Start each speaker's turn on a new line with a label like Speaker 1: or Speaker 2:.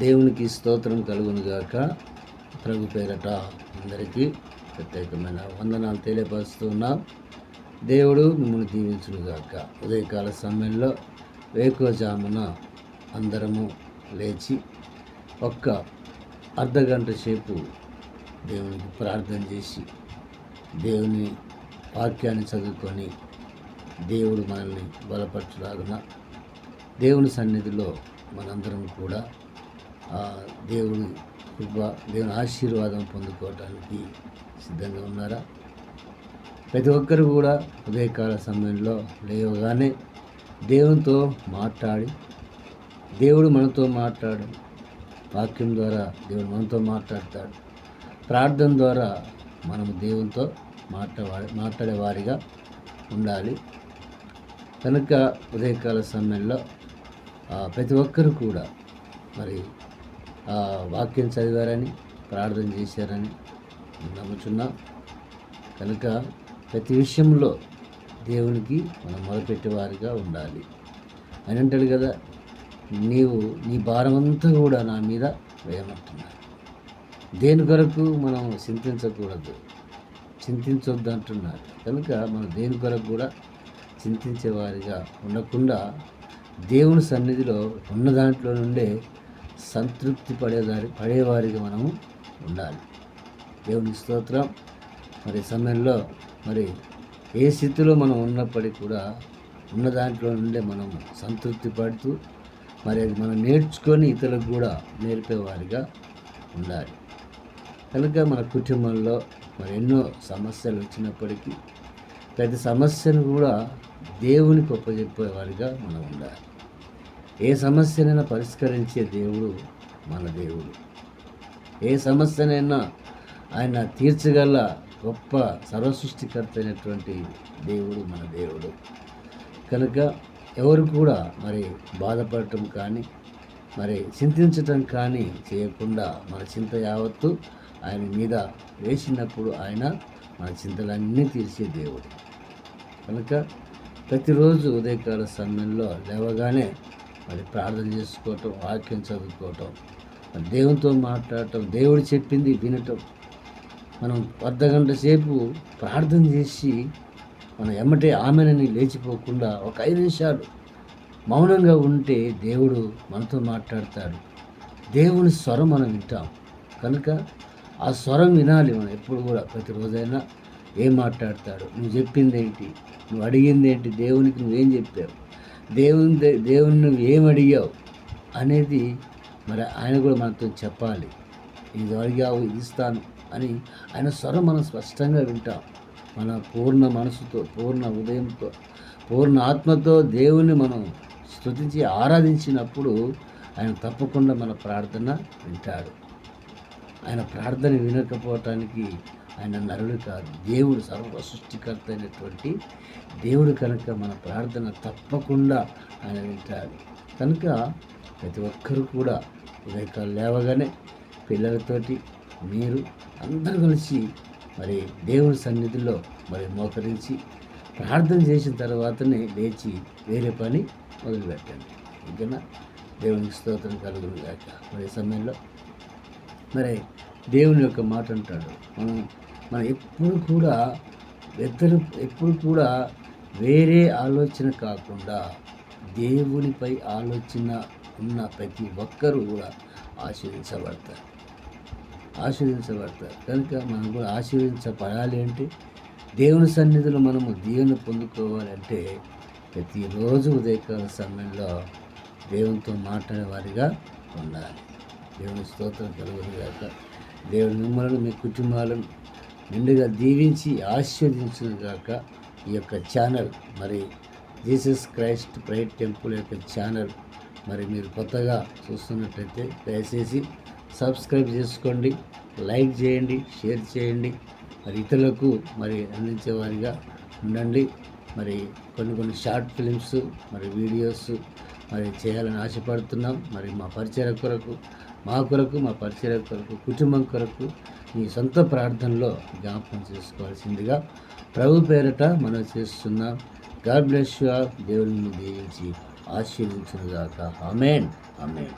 Speaker 1: దేవునికి స్తోత్రం కలుగునుగాక. ప్రభు పేరట అందరికీ ప్రత్యేకమైన వందనాలు తెలియపరుస్తున్నాం దేవుడు మిమ్మల్ని దీవించునుగాక. ఉదయకాల సమయంలో వేకువజామున అందరము లేచి ఒక్క అర్ధ గంట సేపు దేవునికి ప్రార్థన చేసి దేవుని వాక్యాన్ని చదువుకొని దేవుడు మనల్ని బలపరచులాగున దేవుని సన్నిధిలో మనందరం కూడా దేవుని కృప దేవుని ఆశీర్వాదం పొందుకోవటానికి సిద్ధంగా ఉన్నారా? ప్రతి ఒక్కరు కూడా ఉదయకాల సమయంలో లేవగానే దేవునితో మాట్లాడి దేవుడు మనతో మాట్లాడు. వాక్యం ద్వారా దేవుడు మనతో మాట్లాడతాడు. ప్రార్థన ద్వారా మనము దేవునితో మాట్లాడే మాట్లాడేవారిగా ఉండాలి. కనుక ఉదయకాల సమయంలో ప్రతి ఒక్కరు కూడా మరి వాక్యం చదివారని ప్రార్థన చేశారని నమ్ముచున్నా. కనుక ప్రతి విషయంలో దేవునికి మనం మొదలుపెట్టేవారిగా ఉండాలి. అని అంటాడు కదా నీవు నీ భారమంతా కూడా నా మీద వేయమంటున్నా దేని కొరకు మనం చింతించకూడదు. చింతించొద్దు అంటున్నారు. కనుక మనం దేని కొరకు కూడా చింతించేవారిగా ఉండకుండా దేవుని సన్నిధిలో ఉన్న దాంట్లో నుండే సంతృప్తి పడేదారి పడేవారిగా మనము ఉండాలి. దేవుని స్తోత్రం. మరి సమయంలో మరి ఏ స్థితిలో మనం ఉన్నప్పటికీ కూడా ఉన్న దాంట్లో నుండే మనం సంతృప్తి పడుతూ మరి అది మనం నేర్చుకొని ఇతరులకు కూడా నేర్పేవారిగా ఉండాలి. కనుక మన కుటుంబంలో మరి ఎన్నో సమస్యలు వచ్చినప్పటికీ ప్రతి సమస్యను కూడా దేవునికి ఒప్పజెప్పేవారిగా మనం ఉండాలి. ఏ సమస్యనైనా పరిష్కరించే దేవుడు మన దేవుడు. ఏ సమస్యనైనా ఆయన తీర్చగల గొప్ప సర్వసృష్టికర్త అయినటువంటి దేవుడు మన దేవుడు. కనుక ఎవరు కూడా మరి బాధపడటం కానీ మరి చింతించటం కానీ చేయకుండా మన చింత యావత్తు ఆయన మీద వేసినప్పుడు ఆయన మన చింతలన్నీ తీర్చే దేవుడు. కనుక ప్రతిరోజు ఉదయకాల సమయంలో లేవగానే మరి ప్రార్థన చేసుకోవటం వాక్యం చదువుకోవటం దేవునితో మాట్లాడటం దేవుడు చెప్పింది వినటం. మనం అర్ధ గంట సేపు ప్రార్థన చేసి మనం ఎమ్మటే ఆమెనని లేచిపోకుండా ఒక ఐదు నిమిషాలు మౌనంగా ఉంటే దేవుడు మనతో మాట్లాడతాడు. దేవుని స్వరం మనం వింటాం. కనుక ఆ స్వరం వినాలి మనం ఎప్పుడు కూడా ప్రతిరోజైనా. ఏం మాట్లాడతాడు? నువ్వు చెప్పింది ఏంటి నువ్వు అడిగింది ఏంటి దేవునికి నువ్వేం చెప్పావు? దేవుని దే- దేవుని నువ్వు ఏం అడిగావు అనేది మరి ఆయన కూడా మనతో చెప్పాలి. ఇది అడిగావు ఇది ఇస్తాను అని ఆయన స్వరం మనం స్పష్టంగా వింటాం. మన పూర్ణ మనసుతో పూర్ణ ఉదయంతో పూర్ణ ఆత్మతో దేవుని మనం స్థుతించి ఆరాధించినప్పుడు ఆయన తప్పకుండా మన ప్రార్థన వింటాడు. ఆయన ప్రార్థన వినకపోవటానికి ఆయన నరుడు కాదు. దేవుడు సర్వ సృష్టికర్త అయినటువంటి దేవుడు కనుక మన ప్రార్థన తప్పకుండా ఆయన వింటాడు. కనుక ప్రతి ఒక్కరు కూడా ఉదయకాలు లేవగానే పిల్లలతోటి మీరు అందరూ కలిసి మరి దేవుని సన్నిధిలో మరి మోకరించి ప్రార్థన చేసిన తర్వాతనే లేచి వేరే పని మొదలుపెట్టండి. ఓకేనా? దేవునికి స్తోత్రం కలుగును గాక. మరి సమయంలో మరి దేవుని యొక్క మాట అంటాడు. మనం మనం ఎప్పుడు కూడా ఇద్దరు ఎప్పుడు కూడా వేరే ఆలోచన కాకుండా దేవునిపై ఆలోచన ఉన్న ప్రతి ఒక్కరూ కూడా ఆశీర్వించబడతారు ఆశీర్వించబడతారు కనుక మనం కూడా ఆశీర్వించబడాలి అంటే దేవుని సన్నిధిలో మనము దీవెన పొందుకోవాలంటే ప్రతిరోజు ఉదయకాల సమయంలో దేవునితో మాట్లాడే వారిగా ఉండాలి. దేవుని స్తోత్రం కలుగును దేవుని మిమ్మల్ని మీ కుటుంబాలను నిండుగా దీవించి ఆశీర్వదించినగాక ఈ యొక్క ఛానల్ మరి జీసస్ క్రైస్ట్ ప్రైట్ టెంపుల్ యొక్క ఛానల్ మరి మీరు కొత్తగా చూస్తున్నట్లయితే దయచేసి సబ్స్క్రైబ్ చేసుకోండి లైక్ చేయండి షేర్ చేయండి. మరి ఇతరులకు మరి అందించేవారిగా ఉండండి. మరి కొన్ని కొన్ని షార్ట్ ఫిలిమ్స్ మరి వీడియోస్ మరి చేయాలని ఆశపడుతున్నాం. మరి మా పరిచయ కొరకు మా కొరకు మా పరిచయ కొరకు కుటుంబం కొరకు మీ సొంత ప్రార్థనలో జ్ఞాపకం చేసుకోవాల్సిందిగా ప్రభు పేరట మనం చేస్తున్నాం. గాడ్ బ్లెస్ యు దేవుని దీవించి ఆశీర్వించునుగాక అమేన్ అమేన్